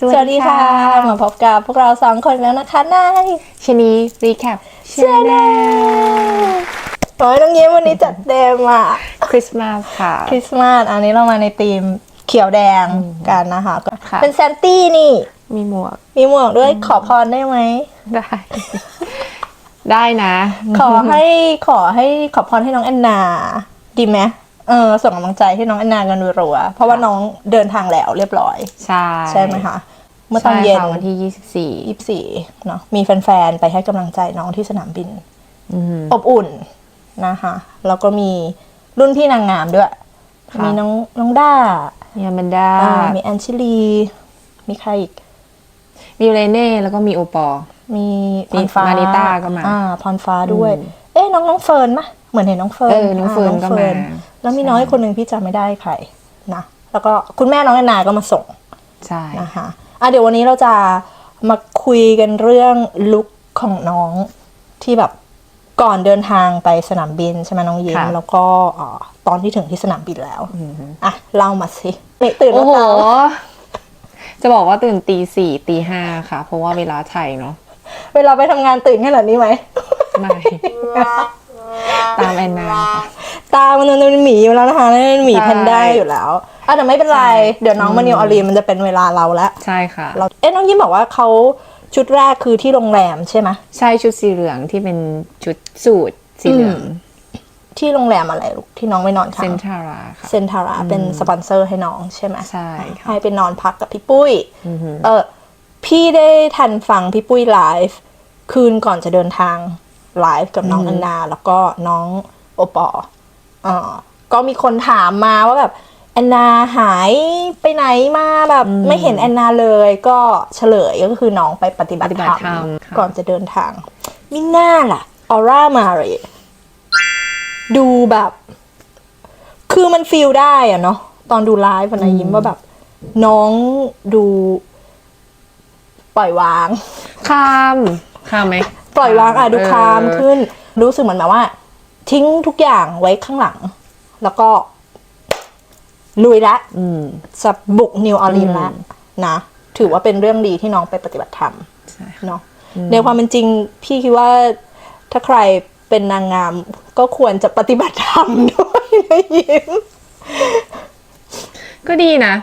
สวัสดีค่ะ มาพบกับพวกเราสองคนแล้วนะคะนายชนีรีแคปเชื่อแน่โอ้ยน้องยิ้มวันนี้จัดเต็มอะคริสต์มาสค่ะ คริสต์มาสอันนี้เรามาในธีมเขียวแดงกันนะคะก็ค่ะเป็นแซนตี้นี่ มีหมวก มีหมวกด้วยขอพรได้ไหม ได้ ได้นะ ขอให้ขอให้ขอพรให้น้องแอนนา ดีไหม เออส่งกำลังใจให้น้องแอนนากันรัวๆเพราะว่าน้องเดินทางแล้วเรียบร้อย ใช่ใช่ไหมคะ เมื่อตอนเย็นใช่ค่ะวันที่ยี่สิบสี่ยี่สิบสี่เนาะมีแฟนๆ ไปให้กำลังใจน้องที่สนามบิน อืม อบอุ่นนะคะแล้วก็มีรุ่นพี่นางงามด้วย ค่ะ มีน้องน้องด้ามีอแมนดา อ่ามีแอนชิลี มีใครอีก มีเรเน่ แล้วก็มีโอปอล์ มีพมีรฟ้ามานิต้าก็มาอ่าพรฟ้าด้วย อืมเอ๊ะน้องน้องเฟิร์นมะเหมือนเห็นน้องเฟิร์นเออน้องเฟิร์นก็มา แล้วมีใช่น้อยคนหนึ่งพี่จำไม่ได้ใครนะแล้วก็คุณแม่น้องแอนนาก็มาส่งใช่นะคะอะเดี๋ยววันนี้เราจะมาคุยกันเรื่องลุคของน้องที่แบบก่อนเดินทางไปสนามบินใช่ไหมน้องยิ้มค่ะแล้วก็อ่าตอนที่ถึงที่สนามบินแล้วอะเล่ามาสินี่ตื่นโอ้แล้วโหเปล่าจะบอกว่าตื่นตีสี่ตีห้าค่ะ เพราะว่าเวลาไทยเนาะเวลาไปทำงานตื่นขนาดนี้ไหมไม่ ตามแอนนาค่ะตามันเป็นหมีอยู่แล้วนะคะนั่นเป็นหมีใช่แพนด้าอยู่แล้วอะแต่ไม่เป็นไรใช่เดี๋ยวน้องมานิวออรีนมันจะเป็นเวลาเราแล้วใช่ค่ะ เราเอ๊ะน้องยิ้มบอกว่าเขาชุดแรกคือที่โรงแรมใช่ไหมใช่ชุดสีเหลืองที่เป็นชุดสูทสีเหลืองที่โรงแรมอะไรลูกที่น้องไปนอนค้างเซนทาราค่ะเซนทาราเป็นสปอนเซอร์ให้น้องใช่ไหมใช่ค่ะให้ไปนอนพักกับพี่ปุ้ยอือหือเออพี่ได้ทันฟังพี่ปุ้ยไลฟ์คืนก่อนจะเดินทาง ไลฟ์กับน้องอันนา แล้วก็น้องโอปอเออก็มีคนถามมาว่าแบบแอนนาหายไปไหนมาแบบไม่เห็นแอนนาเลยก็เฉลยก็คือน้องไปปฏิบัติปฏิบัธรติธรรรมมค่ะก่อนจะเดินทางมิน่าล่ะออร่ามาเลยดูแบบ คือมันฟีลได้อะเนาะตอนดูไลฟ์วันนะยิ้มว่าแบบ น้องดู ปล่อยวาง ข้าม ข้ามไหม ปล่อยวางอะดูคามเออขึ้น รู้สึกเหมือนแบบว่า ทิ้งทุกอย่างไว้ข้างหลัง แล้วก็ ลุยละอืมจะบุกนิวออร์ลีนอืมละนะ ถือว่าเป็นเรื่องดีที่น้องไปปฏิบัติธรรมใช่เนาะในความเป็นจริง พี่คิดว่าถ้าใครเป็นนางงามก็ควรจะปฏิบัติธรรมด้วยนะยิ้มก็ดีนะ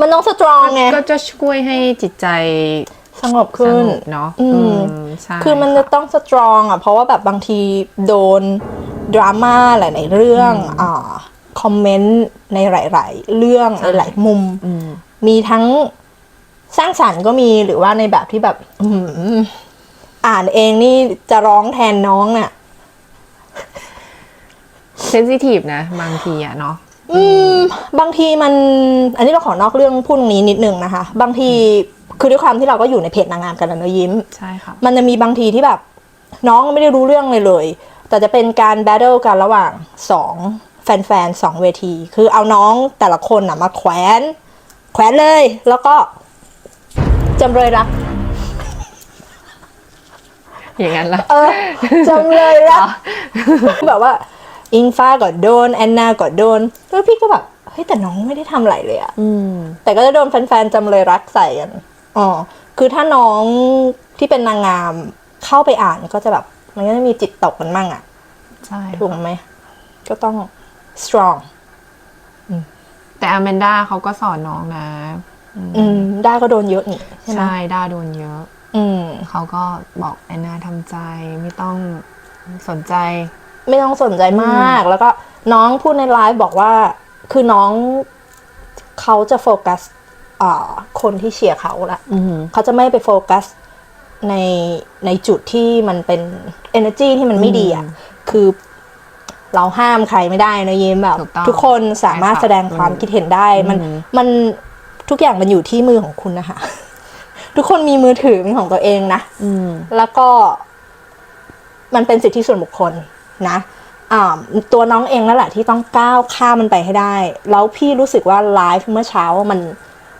มันต้องสตรองไงก็จะช่วยให้จิตใจ สงบขึ้นสงบเนาะอืมใช่คือมันจะต้องสตรองอะ เพราะว่าแบบบางทีโดนดราม่าหลาย ๆ เรื่องอ่าคอมเมนต์ในหลาย ๆ เรื่องหลายๆมุมอืมมีทั้งสร้างสรรค์ก็มีหรือว่าในแบบที่แบบอื้อหืออ่านเองนี่จะร้องแทนน้องน่ะเซนซิทีฟนะ บางทีอะเนาะ อืมบางทีมัน อันนี้เราขอนอกเรื่องพูดตรงนี้นิดนึงนะคะ บางทีคือด้วยความที่เราก็อยู่ในเพจนางงามกันแล้วเนอะยิ้ม ใช่ค่ะ มันจะมีบางทีที่แบบ น้องไม่ได้รู้เรื่องเลยเลย แต่จะเป็นการแบทเทิลกันระหว่างสองแฟนๆสองเวที คือเอาน้องแต่ละคนนะมาแขวน แขวนเลย แล้วก็จำเลยรัก อย่างนั้นละเออจำเลยรักแบบว่า อิงฟ้าก็โดนแอนนาก็โดนแล้วพี่ก็แบบเฮ้ยแต่น้องไม่ได้ทำอะไรเลยอะอืม แต่ก็จะโดนแฟนๆจำเลยรักใส่กันอ๋อคือถ้าน้องที่เป็นนางงามเข้าไปอ่านก็จะแบบ มันก็จะมีจิตตกกันมั่งอะใช่ถูกไหมก็ต้อง strong แต่อแมนด้าเขาก็สอนน้องนะ อืมได้ก็โดนเยอะนี่ใช่ไหมใช่ด้าโดนเยอะ อืมเขาก็บอกแอนนาทำใจไม่ต้องสนใจ ไม่ต้องสนใจมาก แล้วก็น้องพูดในไลฟ์บอกว่าคือน้องเขาจะโฟกัสอ่าคนที่เชียร์เขาละอือหือเขาจะไม่ไปโฟกัสในในจุดที่มันเป็น energy ที่มันไม่ดีอะ คือเราห้ามใครไม่ได้นะยิ้มแบบถูกต้องทุกคนสามารถใช่ค่ะแสดงความคิดเห็นได้ มันอืมมันทุกอย่างมันอยู่ที่มือของคุณนะคะ ทุกคนมีมือถือเป็นของตัวเองนะอืมแล้วก็มันเป็นสิทธิส่วนบุคคล นะอ่าตัวน้องเองนั่นแหละที่ต้องก้าวข้ามมันไปให้ได้ แล้วพี่รู้สึกว่าไลฟ์เมื่อเช้ามัน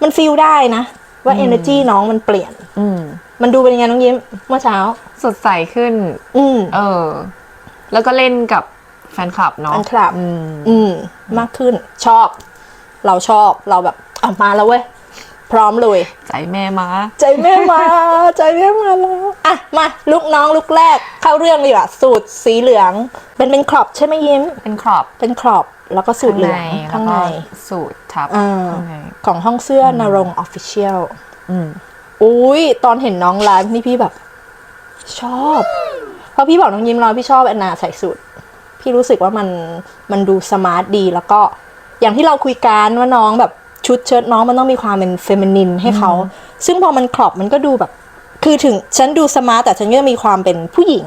มันฟีลได้นะ ว่า energy น้องมันเปลี่ยน อืมมันดูเป็นยังไงน้องยิ้มเมื่อเช้า สดใสขึ้น อืมเออ แล้วก็เล่นกับแฟนคลับเนาะแฟนคลับ อืมอืมมากขึ้นชอบ เราชอบเราแบบอะมาแล้วเว้ย พร้อมเลย ใจแม่มา ใจแม่มา ใจแม่มาแล้วอะมาลูกน้องลูกแรกเข้าเรื่องดีกว่าสูตรสีเหลืองเป็นเป็นครอบใช่ไหมยิ้ม เป็นครอบเป็นครอบแล้วก็สูตรเหลืองข้าข้างงในในแล้วก็สูตรทับอ่าข้างในของห้องเสื้อนรงออฟฟิเชียลอืมอุ้ยตอนเห็นน้องไลฟ์นี่พี่แบบ ชอบเพราะพี่บอกน้องยิ้มรอพี่ชอบแอนนาใส่สูตรพี่รู้สึกว่ามันมันดูสมาร์ทดีแล้วก็อย่างที่เราคุยกันว่าน้องแบบ ชุดเชิ้ตน้องมันต้องมีความเป็นเฟมินินให้เขา ซึ่งพอมันครอบมันก็ดูแบบ คือถึงฉันดูสมาร์ทแต่ฉันก็มีความเป็นผู้หญิง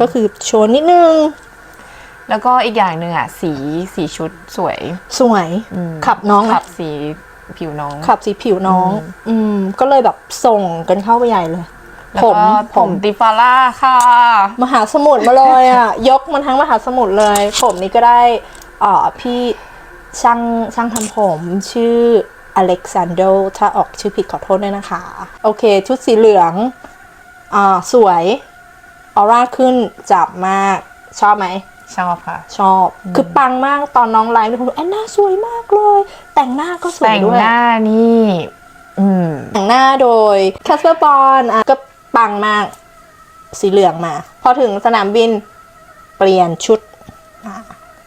ก็คือโชว์นิดนึง แล้วก็อีกอย่างหนึ่งอะ สีสีชุดสวย สวย ขับน้องขัอะบสีผิวน้อง ขับสีผิวน้อง อืม ก็เลยแบบส่งกันเข้าไปใหญ่เลยแล้วผก็มผมติฟาร่าค่ะ มหาสมุทรมาเลยอะ ยกมันทั้งมหาสมุทรเลย ผมนี่ก็ได้เอ่อพี่ ช่างช่างทำผมชื่ออเล็กซานโดถ้าออกชื่อผิดขอโทษด้วยนะคะ โอเค ชุดสีเหลืองอ่าสวย ออร่าขึ้นจับมากชอบไหม ชอบค่ะ ชอบ คือปังมากตอนน้องไลฟ์มีคนบอกแอนนาสวยมากเลย แต่งหน้าก็สวยแต่งด้วยหน้านี่อืมแต่งหน้าโดยแคสเปอร์บอนอะก็ปังมาก สีเหลืองมา พอถึงสนามบินเปลี่ยนชุด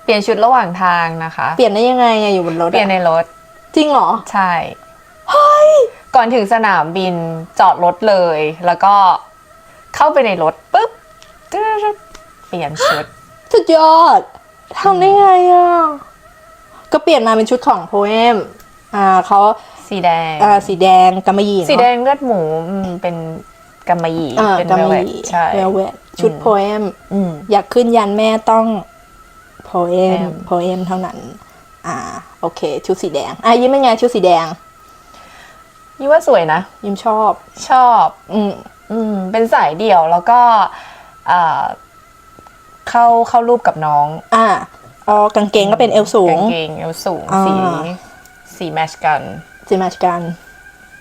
เปลี่ยนชุดระหว่างทางนะคะ เปลี่ยนได้ยังไงอะอยู่บนรถเปลี่ยนอะในรถ จริงเหรอ ใช่ก่อนถึงสนามบินจอดรถเลย แล้วก็เข้าไปในรถปุ๊บตึ๊ดเปลี่ยนชุด สุดยอดทำได้ไงอะก็เปลี่ยนมาเป็นชุดของโพเอมอ่าเขาสีแดงอ่าสีแดงกำมะหยี่เนอะสีแดงเลือดหมูอืมเป็นกำมะหยี่อ่าเป็นกำเวลมะเวหทยี่ใช่ เวลเวทชุดอืม โพเอม อืม อยากขึ้นยันแม่ต้อง โพเอม Poem โพเอมเท่านั้น อ่า โอเค ชุดสีแดง อะยิ้มเป็นไงชุดสีแดงยี่ว่าสวยนะ ยิ้มชอบ ชอบ อืมอืมเป็นสายเดี่ยวแล้วก็อ่าเข้าเข้ารูปกับน้อง อ่าอ๋อกางเกงก็เป็นเอวสูง กางเกงเอวสูงอ่าสี สีแมชกัน สีมาชกัน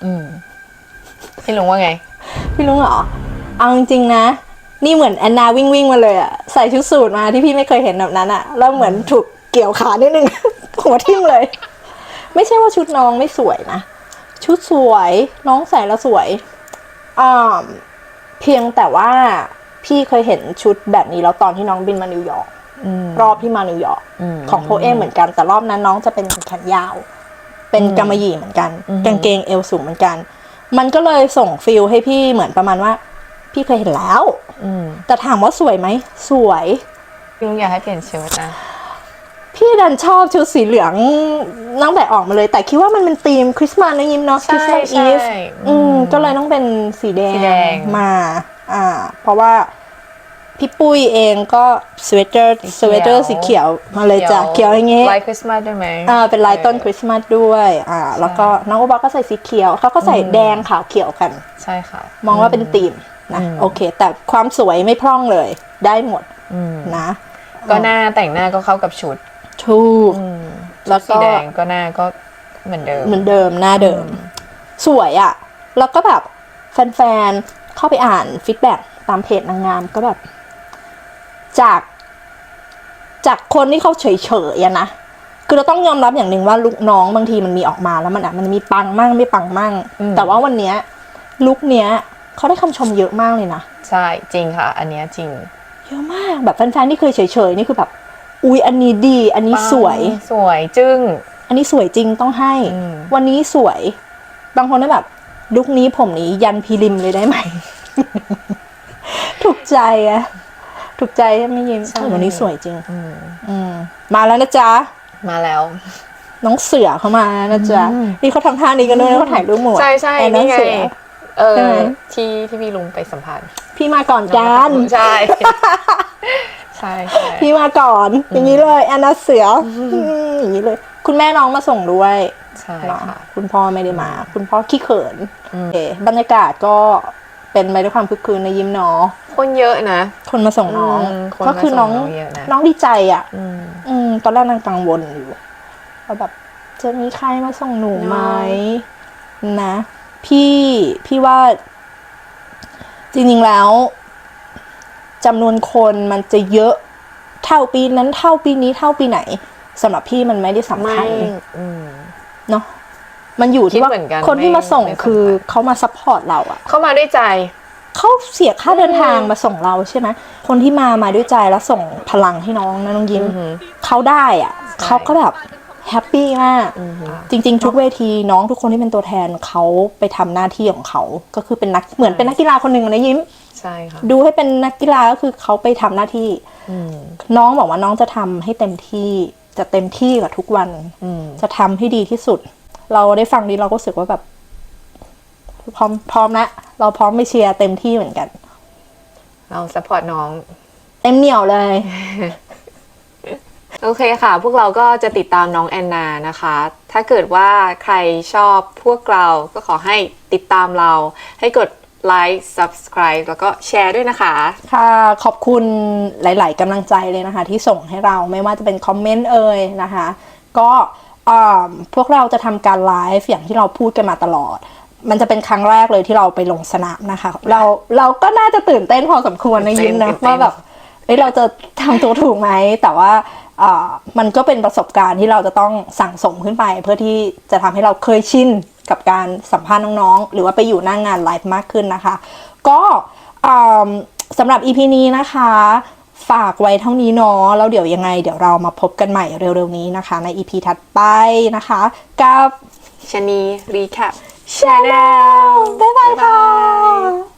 อืม พี่ลุงว่าไง พี่ลุงเหรอ เอาจริงๆนะ นี่เหมือนแอนนาวิ่งวิ่งๆมาเลยอะใส่ชุดสูทมาที่พี่ไม่เคยเห็นแบบนั้นอะแล้วเหมือนถูกเกี่ยวขานิดนึง หัวทิ่มเลย ไม่ใช่ว่าชุดน้องไม่สวยนะ ชุดสวยน้องใส่แล้วสวยอ่าเพียงแต่ว่าพี่เคยเห็นชุดแบบนี้แล้วตอนที่น้องบินมานิวยอร์กอืมรอบที่มานิวยอร์กอืมของโพเอมเหมือนกัน แต่รอบนั้นน้องจะเป็นแขนยาว เป็นกำมะหยี่เหมือนกันอืมกางเกงเอวสูงเหมือนกัน มันก็เลยส่งฟิลให้พี่เหมือนประมาณว่า พี่เคยเห็นแล้ว อืมแต่ถามว่าสวยไหม สวย พี่ลุงอยากให้เปลี่ยนชุดนะ พี่ดันชอบชุดสีเหลืองตั้งแต่ออกมาเลย แต่คิดว่ามันเป็นธีมคริสต์มาสนะยิ้มเนาะคใช่ริสต์มาสใช่อีฟอือืม มก็เลยต้องเป็นสีแดสีแดง มา อ่า เพราะว่าพี่ปุ้ยเองก็สเวตเตอร์สเวตเตอร์สีเขียวมาเลยจ้ะเขียวอย่างงี้ ลายคริสต์มาสด้วยไหม อ่าเป็นลายต้นคริสต์มาสด้วย อ่า แล้วก็น้องโอบาก็ใส่สีเขียว เขาก็ใส่แดงขาวเขียวกัน ใช่ค่ะ มองว่าเป็นธีม นะอืมโอเค แต่ความสวยไม่พร่องเลย ได้หมดอืมนะ ก็หน้าแต่งหน้าก็เข้ากับชุดถูกอืมแล้วก็สีแดงก็หน้าก็เหมือนเดิมเหมือนเดิมหน้าเดิม สวยอะ่ะ แล้วก็แบบแฟนๆเข้าไปอ่านฟีดแบ็ตามเพจนางงามก็แบบ จาก จากคนที่เขาเฉยๆอะนะคือเราต้องยอมรับอย่างหนึ่งว่าลุกน้องบางทีมันมีออกมาแล้วมันอะมันมีปังมั่งไม่ปังมั่งอืมแต่ว่าวันเนี้ยลุกเนี้ย เขาได้คำชมเยอะมากเลยนะ ใช่จริงค่ะ อันเนี้ยจริง เยอะมากแบบแฟนๆที่เคยเฉยๆนี่คือแบบ อุ๊ยอันนี้ดี อันนี้สวย สวยจึ้ง อันนี้สวยจริงต้องให้อืมวันนี้สวย บางคนก็แบบลุคนี้ผมนี้ยันพีริมเลยได้ไหมถูกใจอะถูกใจใช่ไหมยิ้มใช่วันนี้สวยจริงอืมอืมมาแล้วนะจ๊ะ มาแล้ว น้องเสือเข้ามาแล้วนะจ๊ะอืมนี่เขาทำท่านี้กันด้วยนะเขาถ่ายรูปหมดใช่ใช่ไอ้น้องนี่ไง เสือเออ ใช่ไหม ที่ที่พี่ลุงไปสัมภาษณ์พี่มาก่อนกันใช่ ใช่ใช่ พี่มาก่อน อย่างนี้เลยแอนนาเสืออมอย่างนี้เลย คุณแม่น้องมาส่งด้วยใช่เนาะค่ะคุณพ่อไม่ได้มา คุณพ่อขี้เขินอืมโอเคบรรยากาศก็เป็นไปด้วยความคึกคืนในยิ้มเนาะคนเยอะนะ คนมาส่งน้อง อืมคนก็คือน้องมาส่งน้องเยอะนะ น้องดีใจอะ อืม อืมตอนแรกนางกังวลอยู่ว่าแบบจะมีใครมาส่งหนูไหมนะ พี่พี่ว่าจริงๆแล้วจำนวนคนมันจะเยอะเท่าปีนั้นเท่าปีนี้เท่าปีไหนสำหรับพี่มันไม่ได้สำไม่คัญอืมเนาะมันอยู่ที่ว่าคิดเหมือนกันคนที่มาส่งไม่ไม่คือเขามาซัพพอร์ตเราอะเข้ามาด้วยใจเขาเสียค่าเดินทางมาส่งเราใช่ไหมคนที่มามาด้วยใจแล้วส่งพลังให้น้องนะน้องยิ้มอือหือเขาได้อะเขาก็แบบ แฮปปี้มากอือหือจริง ๆ ทุกเวทีน้องทุกคนที่เป็นตัวแทนเขาไปทำหน้าที่ของเขา ก็คือเป็นนักเหมือนเป็นนักกีฬาคนหนึ่งนะยิ้มใช่ค่ะดูให้เป็นนักกีฬาก็คือเขาไปทำหน้าที่อืมน้องบอกว่าน้องจะทำให้เต็มที่จะเต็มที่กับทุกวันอืมจะทำให้ดีที่สุด เราได้ฟังนี้เราก็รู้สึกว่าแบบพร้อมพร้อมนะเราพร้อมไปเชียร์เต็มที่เหมือนกัน เราสปอร์ตน้อง เต็มเหนียวเลย โอเคค่ะ พวกเราก็จะติดตามน้องแอนนานะคะ ถ้าเกิดว่าใครชอบพวกเราก็ขอให้ติดตามเรา ให้กดไลค์ subscribe แล้วก็แชร์ด้วยนะคะ ค่ะ ขอบคุณหลาย ๆกำลังใจเลยนะคะ ที่ส่งให้เราไม่ว่าจะเป็นคอมเมนต์เอ่ยนะคะ ก็อ่าพวกเราจะทำการไลฟ์อย่างที่เราพูดกันมาตลอด มันจะเป็นครั้งแรกเลยที่เราไปลงสนามนะคะ เราเราก็น่าจะตื่นเต้นพอสมควรนะยิ้มนะตื่นเต้นว่าแบบเอ้ยเราจะทำตัวถูกไหมแต่ว่าอ่า มันก็เป็นประสบการณ์ที่เราจะต้องสั่งสมขึ้นไป เพื่อที่จะทำให้เราเคยชินกับการสัมภาษณ์น้องๆ หรือว่าไปอยู่หน้างงานไลฟ์มากขึ้นนะคะ ก็อ่าสำหรับ EP นี้นะคะ ฝากไว้เท่านี้เนาะแล้วเดี๋ยวยังไง เดี๋ยวเรามาพบกันใหม่เร็วๆนี้นะคะ ใน EP ถัดไปนะคะ กับชะนีรีแคป Channel บ๊ายบายค่ะ